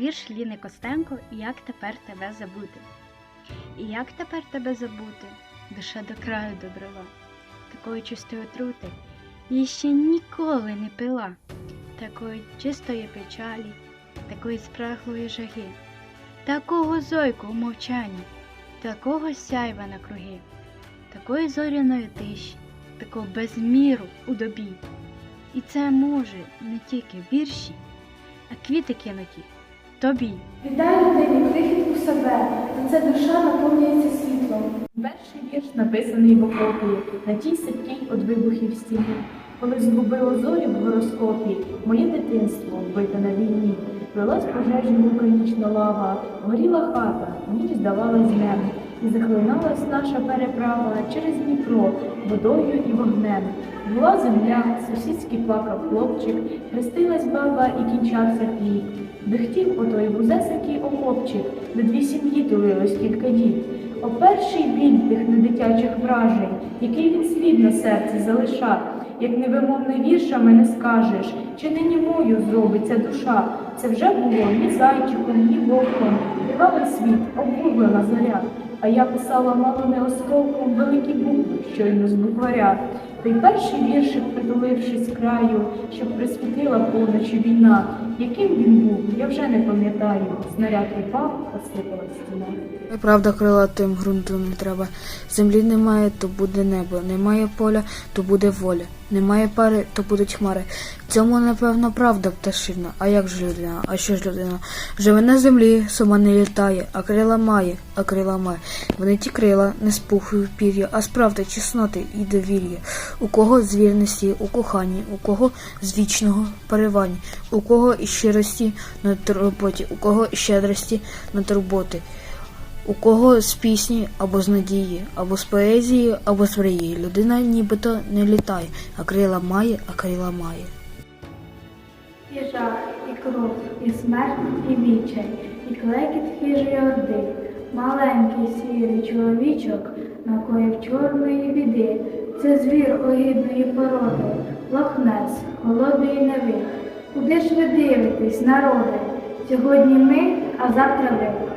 Вірш Ліни Костенко Як тепер тебе забути? І як тепер тебе забути? Душа до краю добрила, такої чистої отрути її ще ніколи не пила, такої чистої печалі, такої спраглої жаги, такого зойку в мовчанні, такого сяйва на круги, такої зоряної тиші, такого безміру у добі. І це може не тільки вірші, а квіти кинуті тобі. Віддай людині крихітку себе, та це душа наповнюється світлом. Перший вірш написаний в окопі, на тій сипкій од вибухів стіни. Коли згубило зорі в гороскопі, моє дитинство вбите на війні. Велась пожежі вулканічна лава, горіла хата, ніч здавалась днем. І захлиналась наша переправа через Дніпро водою і вогнем. Була земля, сусідський плакав хлопчик, хрестилась баба і кінчався хліб. Дихтів отой вузесенький окопчик, де дві сім'ї тулилось кілька діб. О перший біль тих недитячих вражень, який він слід на серці залиша, як невимовне віршами не скажеш, чи не німою зробиться душа. Це вже було ні зайчиком, ні вовком, тривалий світ, обгублена зоря. А я писала мало не осколком великі букви, щойно з букваря. Той перший віршик, притулившись краю, щоб присвітила поночі війна. Яким він був, я вже не пам'ятаю. Снаряд упав, посипала стіна. Правда крилатим ґрунту не треба. Землі немає, то буде небо. Немає поля, то буде воля. Немає пари, то будуть хмари. Цьому, напевно, правда пташина. А як ж людина? А що ж людина? Живе на землі, сама не літає, а крила має, а крила має. Вони ті крила не з пір'я, а з правди, чесноти і довір'я. У кого з вірності, у коханні, у кого з вічного поривання, у кого із щирості на турботі, у кого щедрості на турботи. У кого з пісні або з надії, або з поезії, або з мрії. Людина нібито не літає, а крила має, а крила має. І жах, і кров, і смерть, і вічай, і клекіт хижої орди. Маленький сірий чоловічок накоїв чорної біди. Це звір огидної породи, лохнець, холодної неви. Куди ж ви дивитесь, народи? Сьогодні ми, а завтра ви.